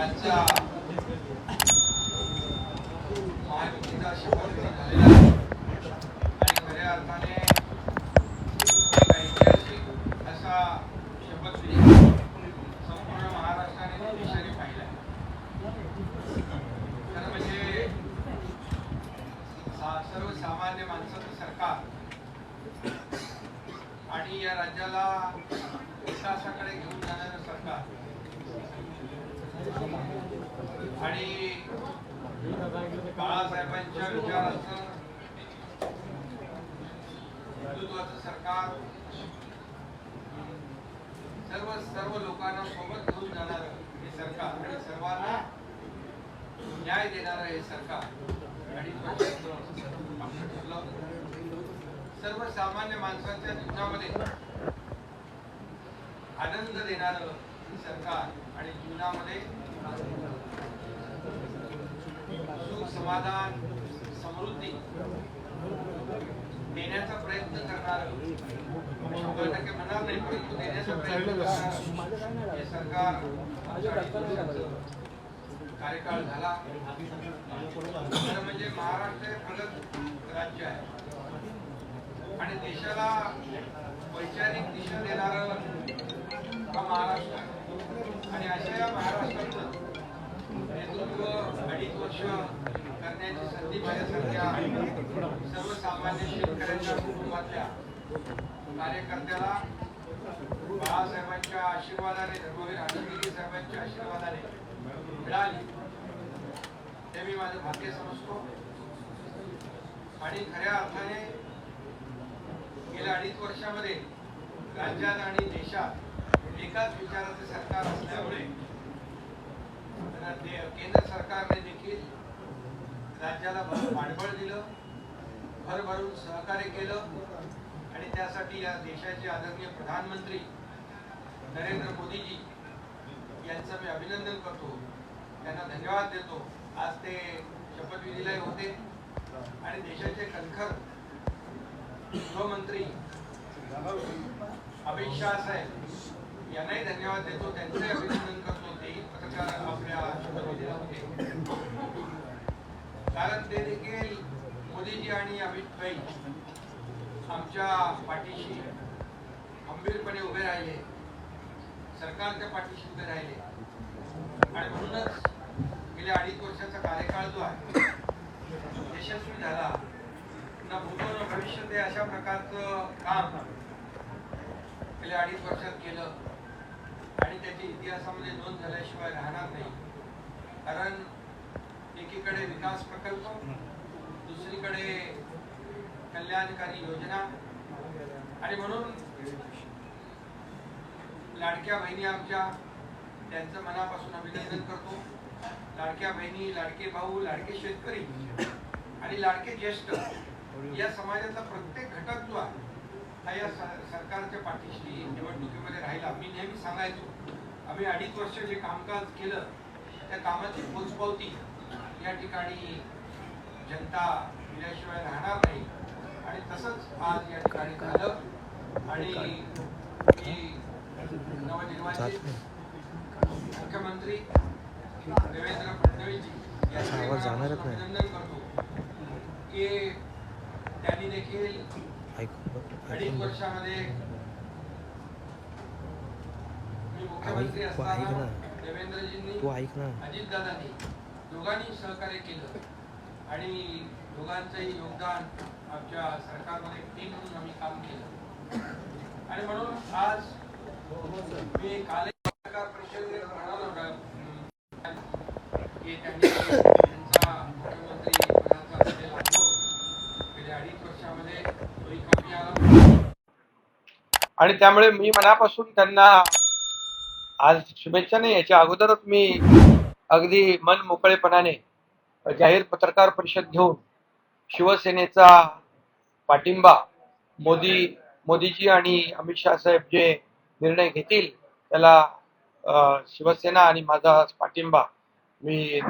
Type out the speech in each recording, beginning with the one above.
आजचा महायुतीचा शपथविधी झालेला आहे आणि खऱ्या अर्थाने एक ऐतिहासिक असा शपथविधी संपूर्ण महाराष्ट्राने देशाने पाहिला तर म्हणजे सर्वसामान्य माणसाचं सरकार आणि या राज्याला विकासाकडे घेऊन जाणारं सरकार आणि बाळासाहेबांच्या विचाराचं हिंदुत्वाचं सरकार सर्व सर्व लोकांना सोबत घेऊन जाणार हे सरकार आणि सर्वांना न्याय देणार हे सरकार आणि सर्वसामान्य माणसाच्या जीवनामध्ये आनंद देणार हे सरकार आणि जीवनामध्ये सुख समाधान समृद्धी देण्याचा प्रयत्न करणार. शंभर टक्के म्हणणार नाही परंतु देण्याचा प्रयत्न करणार. हे सरकार कार्यकाळ झाला. खरं म्हणजे महाराष्ट्र हे प्रगत राज्य आहे. आणि देशाला वैचारिक दिशा देणार हा महाराष्ट्र आणि अशा या महाराष्ट्रातून नेतृत्व अडीच वर्ष करण्याची संधी माझ्यासारख्या सर्वसामान्य शेतकऱ्यांच्या कुटुंबातल्या कार्यकर्त्याला बाळासाहेबांच्या आशीर्वादाने धर्मवीर आनंदगिरी साहेबांच्या आशीर्वादाने मिळाली. ते मी माझं भाग्य समजतो. आणि खऱ्या अर्थाने गेल्या अडीच वर्षामध्ये राज्यात आणि देशात एकाच विचाराचे सरकार असल्यामुळे केंद्र सरकारने देखील राज्याला पाठबळ दिलं भरभरून सहकार्य केलं. आणि त्यासाठी या देशाचे आदरणीय प्रधानमंत्री नरेंद्र मोदीजी यांचं मी अभिनंदन करतो. त्यांना धन्यवाद देतो. आज ते शपथविधीला होते. आणि देशाचे कणखर गृहमंत्री अमित शाह साहेब यांनाही धन्यवाद देतो. त्यांचंही अभिनंदन करतो. तेही आपल्या होते कारण ते देखील मोदीजी आणि अमित भाई आमच्या पाठीशी खंबीरपणे उभे राहिले. सरकारच्या पाठीशी उभे राहिले. आणि म्हणूनच गेल्या अडीच वर्षाचा कार्यकाळ जो आहे यशस्वी झाला. ना भूतो न भविष्य ते अशा प्रकारचं काम गेल्या अडीच वर्षात केलं. त्याची इतिहासामध्ये नोंद झाल्याशिवाय राहणार नाही. कारण एकीकडे विकास प्रकल्प दुसरीकडे कल्याणकारी योजना. आणि म्हणून लाडक्या बहिणी आमच्या त्यांचं मनापासून अभिनंदन करतो. लाडक्या बहिणी लाडके भाऊ लाडके शेतकरी आणि लाडके ज्येष्ठ या समाजाचा प्रत्येक घटक जो आहे हा या सरकारच्या पाठीशी निवडणुकीमध्ये राहिला. मी नेहमी सांगायचो आम्ही अडीच वर्ष जे कामकाज केलं. त्या कामाची पोचपावती या ठिकाणी जनता दिल्याशिवाय राहणार नाही. आणि तसंच आज या ठिकाणी झालं. आणि नवनिर्वाचित मुख्यमंत्री देवेंद्र फडणवीस असा आवाज जाणारच नाही. अभिनंदन करतो की त्यांनी देखील अडीच वर्षामध्ये मी मुख्यमंत्री ऐक- तू ऐक असताना ना. देवेंद्रजींनी तू ऐक ना. अजितदादांनी दोघांनी सहकार्य केलं. आणि दोघांचंही योगदान आमच्या सरकारमध्ये टीम म्हणून आम्ही काम केलं. आणि म्हणून आज मी काल परिषदेत म्हणालो होता की त्यांनी आला. आणि त्यामुळे मी मनापासून त्यांना आज शुभेच्छा नाही याच्या अगोदरच मी अगदी मन मोकळेपणाने जाहीर पत्रकार परिषद घेऊन शिवसेनेचा पाठिंबा मोदी मोदीजी आणि अमित शहा साहेब जे निर्णय घेतील त्याला शिवसेना आणि माझा पाठिंबा मी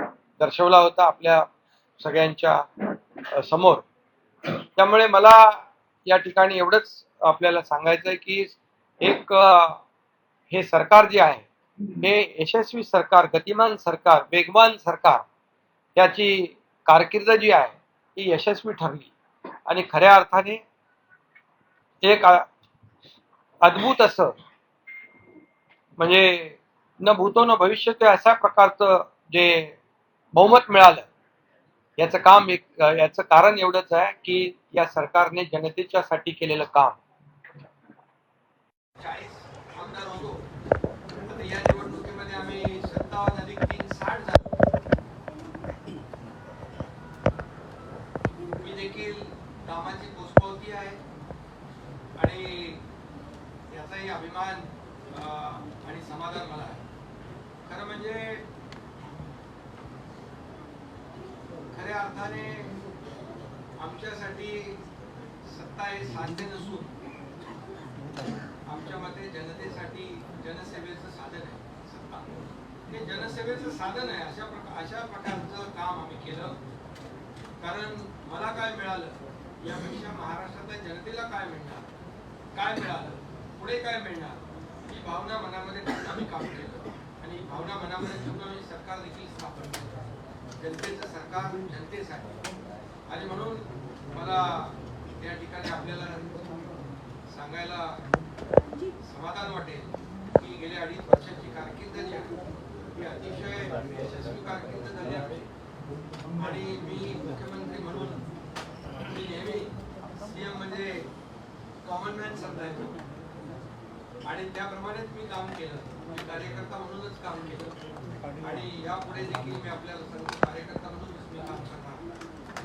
दर्शवला होता आपल्या सगळ्यांच्या समोर. त्यामुळे मला या ठिकाणी एवढंच आपल्याला सांगायचं आहे की एक हे सरकार जे आहे हे यशस्वी सरकार गतिमान सरकार वेगवान सरकार त्याची कारकीर्द जी आहे ती यशस्वी ठरली. आणि खऱ्या अर्थाने एक अद्भुत असं म्हणजे न भूतो न भविष्य ते अशा प्रकारचं जे बहुमत मिळालं याचं काम एक याचं कारण एवढंच आहे की या सरकारने जनतेच्या साठी केलेलं काम चाळीस आमदार होतो आता या निवडणुकीमध्ये आम्ही सत्तावन्न अधिक तीन साठ झालो मी देखील कामाची पोचपावती आहे. आणि याचाही अभिमान आणि समाधान मला आहे. खरं म्हणजे खऱ्या अर्थाने आमच्यासाठी सत्ता हे साध्य नसून आमच्या मते जनतेसाठी जनसेवेचं साधन आहे. हे जनसेवेचं साधन आहे. अशा प्रकार अशा प्रकारचं काम आम्ही केलं. कारण मला काय मिळालं? यापेक्षा महाराष्ट्रातल्या जनतेला काय मिळणार? काय मिळालं? पुढे काय मिळणार? ही भावना मनामध्ये ठेवून आम्ही काम केलं. आणि ही भावना मनामध्ये ठेवून आम्ही सरकार देखील स्थापन केलं. जनतेचं सरकार जनतेसाठी. आणि म्हणून मला या ठिकाणी आपल्याला सांगायला समाधान वाटेल की गेल्या अडीच वर्षाची कारकीर्द जी आहे अतिशय यशस्वी कारकीर्द झाली. आहे आणि मी मुख्यमंत्री म्हणून मी नेहमी सीएम म्हणजे कॉमन मॅन समजायचो. आणि त्याप्रमाणेच मी काम केलं. मी कार्यकर्ता म्हणूनच काम केलं. आणि यापुढे देखील मी आपल्याला सांगतो कार्यकर्ता म्हणूनच मी काम करणार.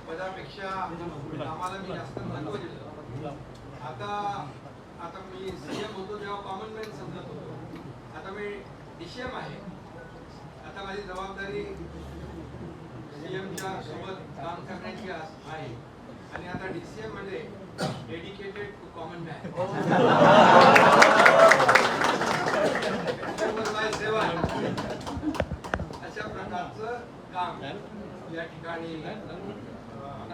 पदापेक्षा कामाला मी जास्त महत्त्व दिलं. आता आता मी सीएम होतो तेव्हा कॉमन मॅन समजत होतो. आता मी डीसीएम आहे. आता माझी जबाबदारी सीएमच्या सोबत काम करण्याची आहे. आणि आता डीसीएम म्हणजे डेडिकेटेड टू कॉमन मॅन सेवा अशा प्रकारचं काम या ठिकाणी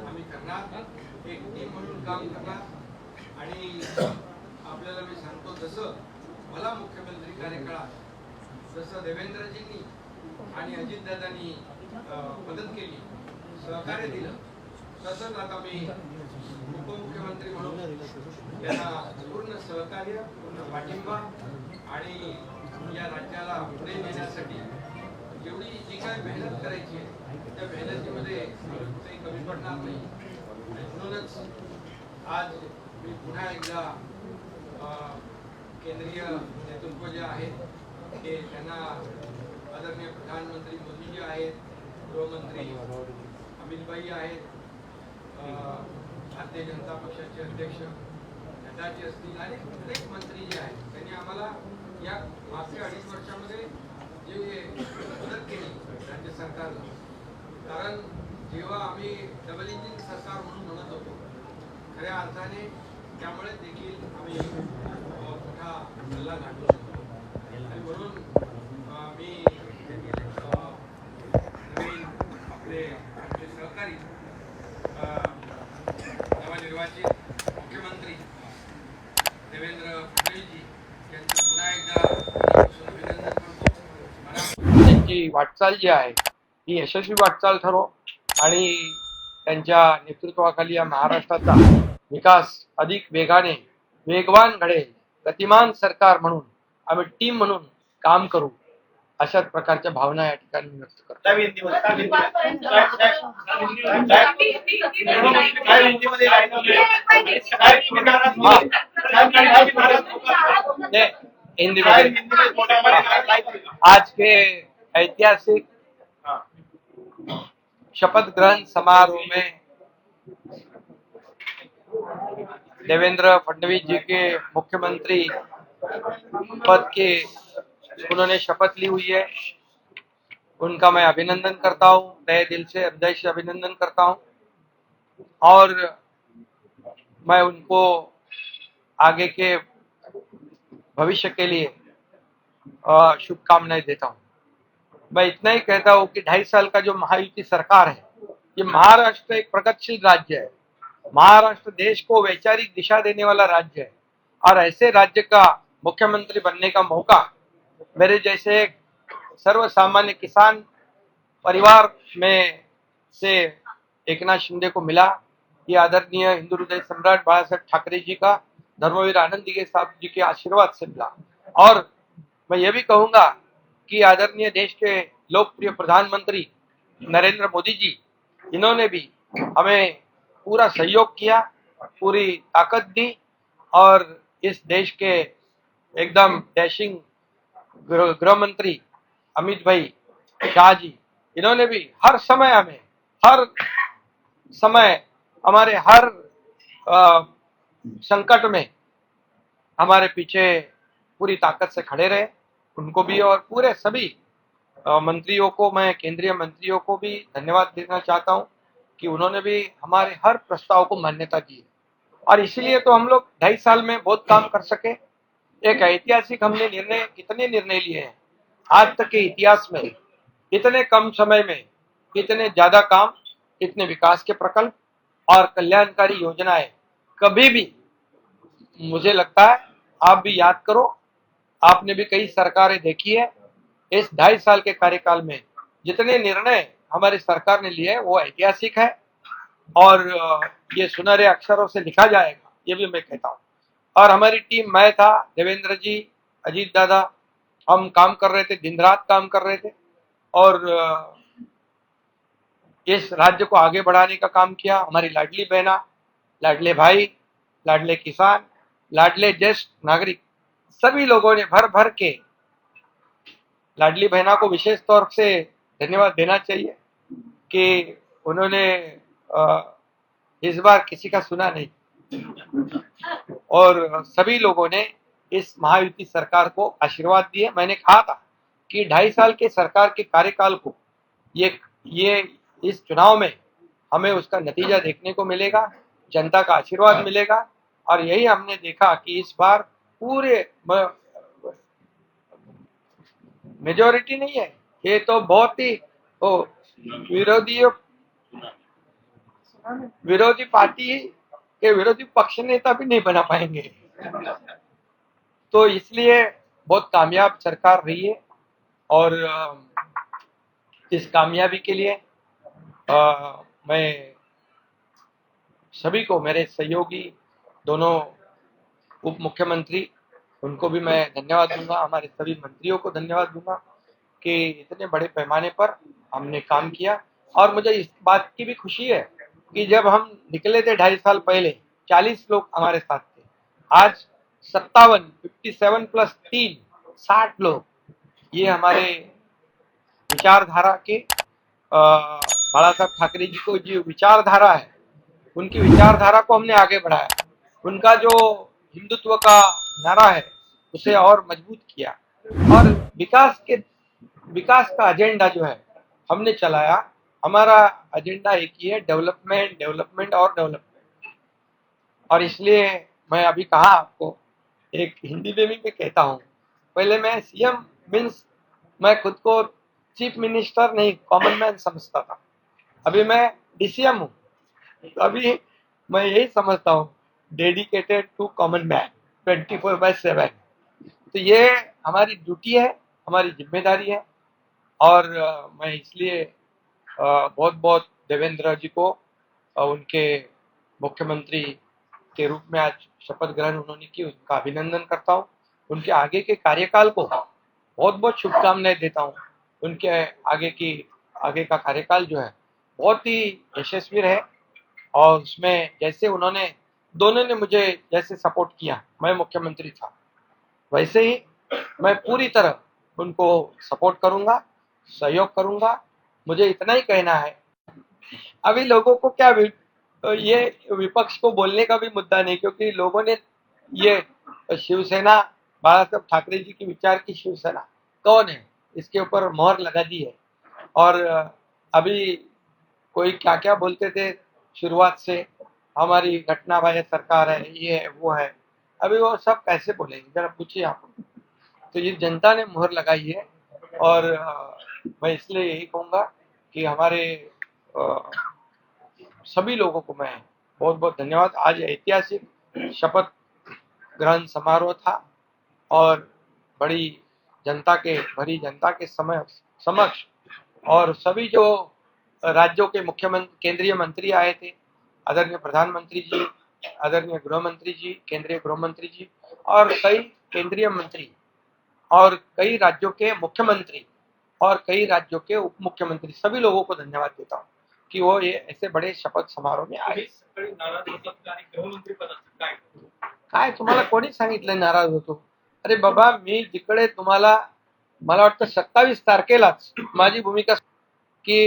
आम्ही करणार. एक टीम म्हणून काम करणार. आणि आपल्याला मी सांगतो जसं मला मुख्यमंत्री कार्यकाळात जसं देवेंद्रजींनी आणि अजितदादांनी अं, मदत केली. सहकार्य दिलं. तसंच आता मी उपमुख्यमंत्री म्हणून त्यांना पूर्ण सहकार्य पूर्ण पाठिंबा आणि या राज्याला पुढे नेण्यासाठी जेवढी जी काय मेहनत करायची आहे त्या मेहनतीमध्ये काही कमी पडणार नाही. म्हणूनच आज मी पुन्हा एकदा केंद्रीय नेतृत्व जे आहे ते त्यांना आदरणीय प्रधानमंत्री मोदीजी आहेत गृहमंत्री अमितभाई आहेत भारतीय जनता पक्षाचे अध्यक्ष नड्डाजी असतील आणि अनेक मंत्री जे आहेत त्यांनी आम्हाला या मागच्या अडीच वर्षामध्ये जे मदत केली राज्य सरकारला. कारण जेव्हा आम्ही डबल इंजिन सरकार म्हणून म्हणत होतो खऱ्या अर्थाने त्यामुळे देखील आम्ही मोठा हल्ला गाठू शकतो आणि म्हणून अं, मी अं, नवीन आपले आमचे सहकारी अं, नवनिर्वाचित मुख्यमंत्री देवेंद्र फडणवीसजी यांचं पुन्हा एकदा मनापासून अभिनंदन करतो मला- त्यांची वाटचाल जी आहे ही यशस्वी वाटचाल ठरो आणि त्यांच्या नेतृत्वाखाली या महाराष्ट्राचा विकास अधिक वेगाने वेगवान घडेल गतिमान सरकार म्हणून आम्ही टीम म्हणून काम करू अशाच प्रकारच्या भावना या ठिकाणी व्यक्त करतो. हिंदी में? आज के ऐतिहासिक. शपथ ग्रहण समारोह में देवेंद्र फडणवीस जी के मुख्यमंत्री पद के उन्होंने शपथ ली हुई है उनका मैं अभिनंदन करता हूँ, तहे दिल से हृदय से अभिनंदन करता हूँ और मैं उनको आगे के भविष्य के लिए शुभकामनाएँ देता हूँ मैं इतना ही कहता हूँ कि ढाई साल का जो महायुति सरकार है, ये महाराष्ट्र एक प्रगतिशील राज्य है। महाराष्ट्र देश को वैचारिक दिशा देने वाला राज्य है। और ऐसे राज्य का मुख्यमंत्री बनने का मौका मेरे जैसे सर्व सामान्य किसान परिवार में से एकनाथ शिंदे को मिला। ये आदरणीय हिंदू हृदय सम्राट बाला साहेब ठाकरे जी का, धर्मवीर आनंद दिगे साहब जी के आशीर्वाद से मिला। और मैं ये भी कहूँगा कि आदरणीय देश के लोकप्रिय प्रधानमंत्री नरेंद्र मोदी जी इन्होंने भी हमें पूरा सहयोग किया पूरी ताकत दी और इस देश के एकदम डैशिंग गृह मंत्री अमित भाई शाह जी इन्होंने भी हर समय हमें हर समय हमारे हर अ, संकट में हमारे पीछे पूरी ताकत से खड़े रहे। उनको भी और पूरे सभी मंत्रियों को, मैं केंद्रीय मंत्रियों को भी धन्यवाद देना चाहता हूँ कि उन्होंने भी हमारे हर प्रस्ताव को मान्यता दी है। और इसीलिए तो हम लोग ढाई साल में बहुत काम कर सके। एक ऐतिहासिक हमने निर्णय, कितने निर्णय लिए हैं? आज तक के इतिहास में, इतने कम समय में, इतने ज़्यादा काम, इतने विकास के प्रकल्प और कल्याणकारी योजनाएँ कभी भी मुझे लगता है आप भी याद करो आपने भी कई सरकारें देखी है। इस ढाई साल के कार्यकाल में जितने निर्णय हमारी सरकार ने लिए वो ऐतिहासिक है और ये सुनहरे अक्षरों से लिखा जाएगा, ये भी मैं कहता हूँ। और हमारी टीम, मैं था, देवेंद्र जी, अजीत दादा, हम काम कर रहे थे, दिन रात काम कर रहे थे और इस राज्य को आगे बढ़ाने का काम किया। हमारी लाडली बहना, लाडले भाई, लाडले किसान, लाडले ज्येष्ठ नागरिक सभी लोगों ने भर भर के लाडली बहना को विशेष तौर से धन्यवाद देना चाहिए कि उन्होंने इस बार किसी का सुना नहीं। और सभी लोगों ने इस महायुति सरकार को आशीर्वाद दिए। मैंने कहा था कि ढाई साल के सरकार के कार्यकाल को, ये ये इस चुनाव में हमें उसका नतीजा देखने को मिलेगा, जनता का आशीर्वाद मिलेगा। और यही हमने देखा कि इस बार पूरे मेजोरिटी नहीं है। ये तो बहुत ही ओ, विरोधी विरोधी पार्टी के विरोधी पक्ष नेता भी नहीं बना पाएँगे। तो इसलिए बहुत कामयाब सरकार रही है और इस कामयाबी के लिए अ, मैं सभी को मेरे सहयोगी दोनों उप मुख्यमंत्री उनको भी मैं धन्यवाद दूँगा, हमारे सभी मंत्रियों को धन्यवाद दूँगा कि इतने बड़े पैमाने पर हमने काम किया। और मुझे इस बात की भी खुशी है कि जब हम निकले थे ढाई साल पहले, चालीस लोग हमारे साथ थे। आज सत्तावन फिफ्टी सेवन प्लस तीन, साठ लोग। ये हमारे विचारधारा के बाला साहब ठाकरे जी को जो विचारधारा है, उनकी विचारधारा को हमने आगे बढ़ाया। उनका जो हिंदुत्व का नारा है, उसे और मज़बूत किया। और विकास के, विकास का एजेंडा जो है, हमने चलाया। हमारा एजेंडा एक ही है डेवलपमेंट डेवलपमेंट और डेवलपमेंट और इसलिए मैं अभी कहा आपको, एक हिंदी में भी मैं कहता हूँ। पहले मैं सीएम मीन्स मैं खुद को चीफ मिनिस्टर नहीं कॉमन मैन समझता था। अभी मैं डीसीएम हूँ। अभी मैं यही समझता हूँ। Dedicated to common man twenty four by seven तो ये हमारी ड्यूटी है, हमारी ज़िम्मेदारी है। और मैं इसलिए बहुत बहुत देवेंद्र जी को उनके मुख्यमंत्री के रूप में आज शपथ ग्रहण उन्होंने की, उनका अभिनंदन करता हूँ। उनके आगे के कार्यकाल को बहुत बहुत शुभकामनाएँ देता हूँ। उनके आगे की, आगे का कार्यकाल जो है, बहुत ही यशस्वी रहे। और उसमें जैसे उन्होंने दोनों ने मुझे जैसे सपोर्ट किया। मैं मुख्यमंत्री था। वैसे ही मैं पूरी तरह उनको सपोर्ट करूँगा, सहयोग करूँगा। मुझे इतना ही कहना है। अभी लोगों को क्या ये विपक्ष को बोलने का भी मुद्दा नहीं, क्योंकि लोगों ने ये शिवसेना बाला साहब ठाकरे जी की विचार की शिवसेना कौन है? इसके ऊपर मोहर लगा दी है। और अभी कोई क्या क्या बोलते थे शुरुआत से? हमारी घटना बाह्य सरकार है, ये है, वो है। अभी वो सब कैसे बोलेंगे? जरा पूछिए आप तो ये जनता ने मुहर लगाई है और मैं इसलिए यही कहूँगा कि हमारे सभी लोगों को मैं बहुत बहुत धन्यवाद। आज ऐतिहासिक शपथ ग्रहण समारोह था और बड़ी जनता के, भरी जनता के समक्ष समक्ष और सभी जो राज्यों के मुख्यमंत्री, केंद्रीय मंत्री आए थे आदरणीय प्रधानमंत्री जी आदरणीय गृह मंत्री जी केंद्रीय गृह मंत्री जी और कई केंद्रीय मंत्री और कई राज्यों के मुख्यमंत्री और कई राज्यों के उप मुख्यमंत्री सभी लोगों को धन्यवाद देता हूँ कि वो ये ऐसे बड़े शपथ समारोह में गृहमंत्री पदाचं काय? तुम्हाला कोणी सांगितलं नाराज होतो अरे बाबा मी जिकडे तुम्हाला मला वाटतं सत्तावीस तारखेलाच माझी भूमिका की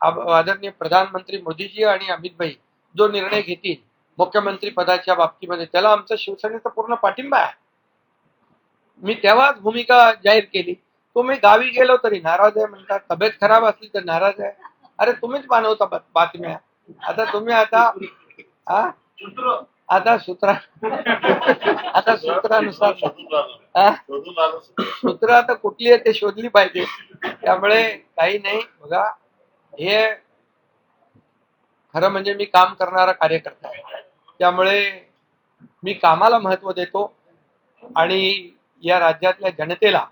आदरणीय प्रधानमंत्री मोदीजी आणि अमित भाई जो निर्णय घेतील मुख्यमंत्री पदाच्या बाबतीमध्ये त्याला आमचा शिवसेनेचा पूर्ण पाठिंबा आहे. मी तेव्हाच भूमिका जाहीर केली. तुम्ही गावी गेलो तरी नाराज आहे म्हणतात तब्येत खराब असली तर नाराज आहे. अरे तुम्हीच मानवता बातम्या. आता तुम्ही आता हा आता सूत्रा आता सूत्रानुसार. सूत्र आता कुठली आहे ते शोधली पाहिजे. त्यामुळे काही नाही. बघा हे खरं म्हणजे मी काम करणारा कार्यकर्ता आहे. त्यामुळे मी कामाला महत्त्व देतो आणि या राज्यातल्या जनतेला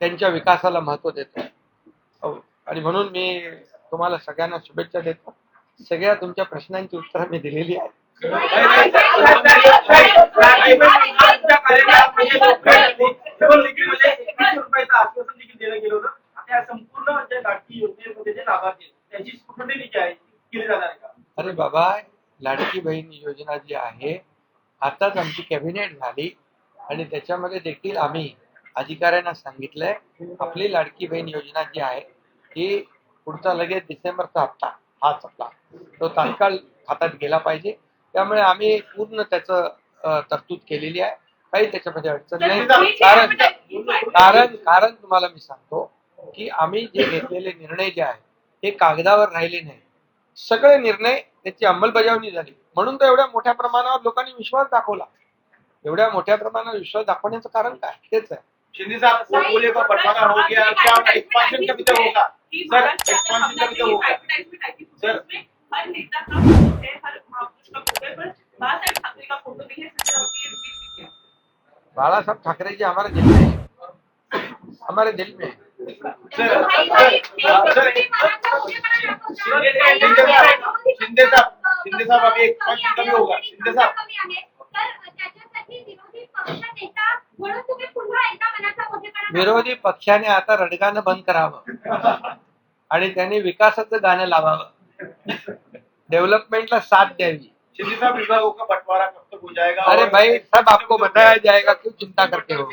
त्यांच्या विकासाला महत्त्व देतो. हो. आणि म्हणून मी तुम्हाला सगळ्यांना शुभेच्छा देतो. सगळ्या तुमच्या प्रश्नांची उत्तरं मी दिलेली आहेत आजच्या कार्यक्रमामध्ये निवडणुकीमध्ये एकवीसशे रुपयाचं आश्वासन देखील देण्यात गेलं होतं आता या संपूर्ण ज्या लाटकी योजनेमध्ये जे लाभार्थी आहेत, त्यांची स्फुटणी जी आहे ती केली जाणार आहे का अरे बाबा लाडकी बहीण योजना जी आहे आताच आमची कॅबिनेट झाली आणि त्याच्यामध्ये देखील आम्ही अधिकाऱ्यांना सांगितलंय आपली लाडकी बहीण योजना जी आहे ती पुढचा लगेच डिसेंबरचा हप्ता हाच आपला तो तात्काळ खात्यात गेला पाहिजे. त्यामुळे आम्ही पूर्ण त्याचं तरतूद केलेली आहे. काही त्याच्यामध्ये अडचण नाही. कारण कारण कारण तुम्हाला मी सांगतो की आम्ही जे घेतलेले निर्णय जे आहे हे कागदावर राहिले नाही सगळे निर्णय त्याची अंमलबजावणी झाली. म्हणून तर एवढ्या मोठ्या प्रमाणावर लोकांनी विश्वास दाखवला एवढ्या मोठ्या प्रमाणावर विश्वास दाखवण्याचं कारण काय तेच आहे शिंदे साहब वो बोले का बंटवारा हो गया क्या एक्सपांशन कभी तक होगा सर एक्सपांशन कभी तक होगा सर हर नेता का फोटो है हर महापुरुष का फोटो है पर बाळासाहेब ठाकरे का फोटो नहीं है है जी हमारे दिल में है हमारे दिल में है सर सर शिंदे साहब शिंदे साहब शिंदे साहब अभी एक्सपांशन कभी होगा शिंदे साहब त्याच्यासाठी विरोधी पक्ष नेता म्हणून तुम्ही पुन्हा एकदा मनाचा मोठेपणा विरोधी पक्षाने आता रडगाणं बंद करावं आणि त्यांनी विकासाचं गाणं लावावं डेव्हलपमेंटला साथ द्यावी शिंदे साहब विभागों का बंटवारा कब तक हो जाएगा अरे भाई सब आपको बताया जाएगा क्यों चिंता करते हो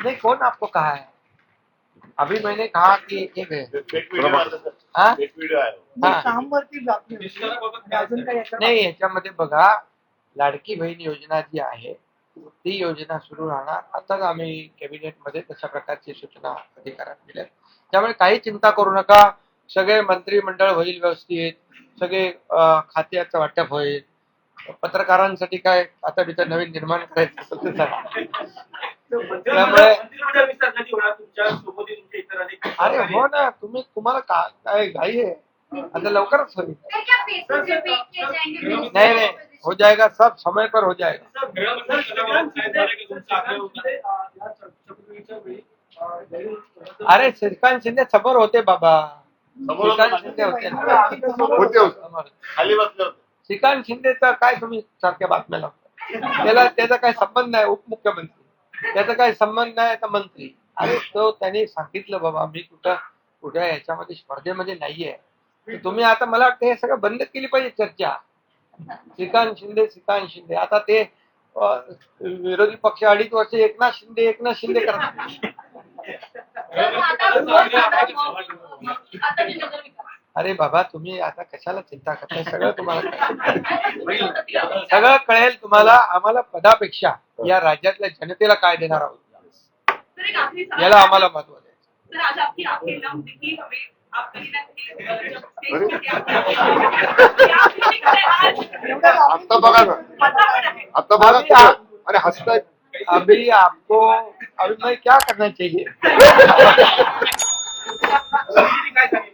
नहीं कौन आपको कहा है अभी मैंने कहा कि एक है? हाँ? हाँ. अजून काही याच्यावर- नाही याच्यामध्ये बघा लाडकी बहीण योजना जी आहे ती योजना सुरू राहणार. आताच आम्ही कॅबिनेटमध्ये तशा प्रकारची सूचना अधिकाऱ्यांना दिल्या त्यामुळे काही चिंता करू नका. सगळे मंत्रिमंडळ होईल व्यवस्थित. सगळे अं, खात्याचं वाटप होईल. पत्रकारांसाठी काय आता तिथं नवीन निर्माण करायचं असेल तर सांगा. त्यामुळे- मंत्रिमंडळ विस्तार कधी होणार तुमच्यासोबत तुमच्या इतर अधिकारी अरे हो ना तुम्ही तुम्हाला का काय घाई आहे आता लवकरच होईल फिर क्या फेसेस रिपीट किए जाएंगे नहीं नहीं हो जाएगा सब समय पर हो जाएगा सर, गृहमंत्री पदावर साहेब झाले की तुमचा आग्रह होता? या शपथविधीच्या वेळी, अं, जरी- अरे श्रीकांत शिंदे समोर होते बाबा श्रीकांत शिंदे होते ना. होते होते. समोर. खाली बसले होते श्रीकांत शिंदेचा काय तुम्ही सारख्या बातम्या लावता त्याला त्याचा काय संबंध नाही उपमुख्यमंत्री त्याचा काय संबंध नाही आता मंत्री अरे तो त्याने सांगितलं बाबा मी कुठं कुठ्या याच्यामध्ये स्पर्धेमध्ये नाहीये तुम्ही आता मला वाटतं हे सगळं बंद केली पाहिजे चर्चा श्रीकांत शिंदे श्रीकांत शिंदे आता ते विरोधी पक्ष अडीच वर्ष एकनाथ शिंदे एकनाथ शिंदे करणार अरे बाबा तुम्ही आता कशाला चिंता करताय? सगळं तुम्हाला सगळं कळेल तुम्हाला. आम्हाला पदापेक्षा या राज्यातल्या जनतेला काय देणार आहोत? याला आम्हाला महत्त्व आता बघा आता बघा हसताय. अभी आपको अभी मैं क्या करना चाहिए?